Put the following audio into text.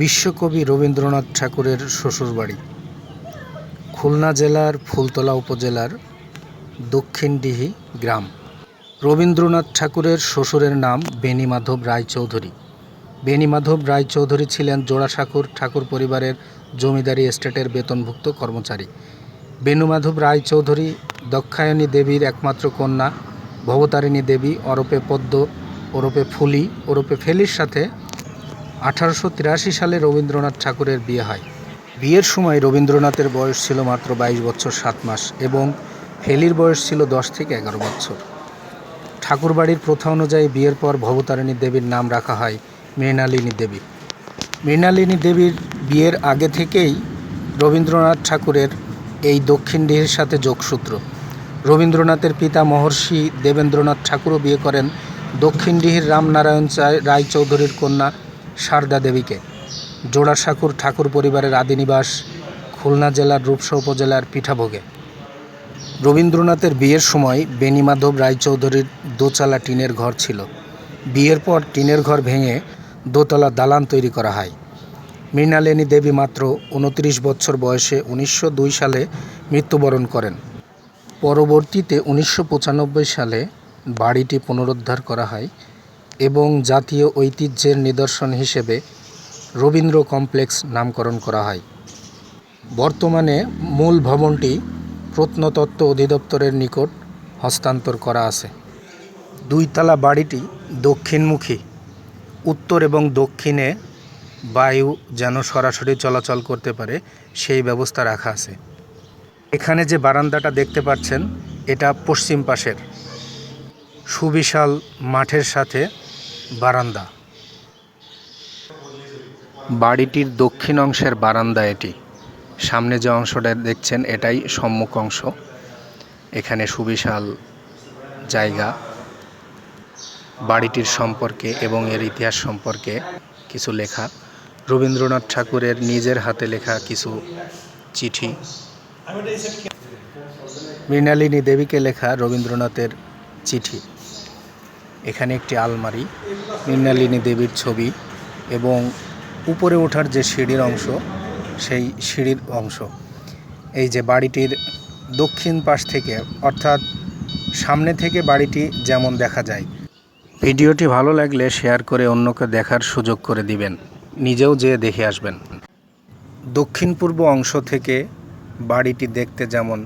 বিশ্বকবি রবীন্দ্রনাথ ঠাকুরের শ্বশুরবাড়ি। খুলনা জেলার ফুলতলা উপজেলার দক্ষিণডিহি গ্রাম। রবীন্দ্রনাথ ঠাকুরের শ্বশুরের নাম বেণীমাধব রায়চৌধুরী। বেণীমাধব রায়চৌধুরী ছিলেন জোড়াসাঁকুর ঠাকুর পরিবারের জমিদারি এস্টেটের বেতনভুক্ত কর্মচারী। বেণুমাধব রায়চৌধুরী দক্ষায়ণী দেবীর একমাত্র কন্যা, ভবতারিণী দেবী ওরপে পদ্ম ওরপে ফুলি ওরপে ফেলির সাথে আঠারোশো তিরাশি সালে রবীন্দ্রনাথ ঠাকুরের বিয়ে হয়। বিয়ের সময় রবীন্দ্রনাথের বয়স ছিল মাত্র বাইশ বছর সাত মাস এবং ফেলির বয়স ছিল দশ থেকে এগারো বছর। ঠাকুরবাড়ির প্রথা অনুযায়ী বিয়ের পর ভবতারিণী দেবীর নাম রাখা হয় মৃণালিনী দেবী। মৃণালিনী দেবীর বিয়ের আগে থেকেই রবীন্দ্রনাথ ঠাকুরের এই দক্ষিণ ডিহির সাথে যোগসূত্র। রবীন্দ্রনাথের পিতা মহর্ষি দেবেন্দ্রনাথ ঠাকুরও বিয়ে করেন দক্ষিণ ডিহির রামনারায়ণ চায়- রায়চৌধুরীর কন্যা সারদা দেবীকে। জোড়াসাঁকুর ঠাকুর পরিবারের আদিনিবাস খুলনা জেলার রূপসা উপজেলার পিঠাভোগে। রবীন্দ্রনাথের বিয়ের সময় বেণীমাধব রায়চৌধুরীর দোচালা টিনের ঘর ছিল। বিয়ের পর টিনের ঘর ভেঙে দোতলা দালান তৈরি করা হয়। মৃণালিনী দেবী মাত্র উনত্রিশ বছর বয়সে উনিশশো দুই সালে মৃত্যুবরণ করেন। পরবর্তীতে উনিশশো পঁচানব্বই সালে বাড়িটি পুনরুদ্ধার করা হয় এবং জাতীয় ঐতিহ্যের নিদর্শন হিসেবে রবীন্দ্র কমপ্লেক্স নামকরণ করা হয়। বর্তমানে মূল ভবনটি প্রত্নতত্ত্ব অধিদপ্তরের নিকট হস্তান্তর করা আছে। দুইতলা বাড়িটি দক্ষিণমুখী। উত্তর এবং দক্ষিণে বায়ু যেন সরাসরি চলাচল করতে পারে, সেই ব্যবস্থা রাখা আছে। এখানে যে বারান্দাটা দেখতে পাচ্ছেন, এটা পশ্চিম পাশের। সুবিশাল মাঠের সাথে বারান্দা। বাড়িটির দক্ষিণ অংশের বারান্দা এটি। সামনে যে অংশটা দেখছেন, এটাই সম্মুখ অংশ। এখানে সুবিশাল জায়গা। বাড়িটির সম্পর্কে এবং এর ইতিহাস সম্পর্কে কিছু লেখা। রবীন্দ্রনাথ ঠাকুরের নিজের হাতে লেখা কিছু চিঠি। মৃণালিনী দেবীকে লেখা রবীন্দ্রনাথের চিঠি। এখানে একটি আলমারি, মৃণালিনী দেবীর ছবি এবং উপরে ওঠার যে সিঁড়ির অংশ, সেই সিঁড়ির অংশ। এই যে বাড়িটির দক্ষিণ পাশ থেকে, অর্থাৎ সামনে থেকে বাড়িটি যেমন দেখা যায়। ভিডিওটি ভালো লাগলে শেয়ার করে অন্যকে দেখার সুযোগ করে দিবেন। নিজেও যেয়ে দেখে আসবেন। দক্ষিণ পূর্ব অংশ থেকে বাড়িটি দেখতে যেমন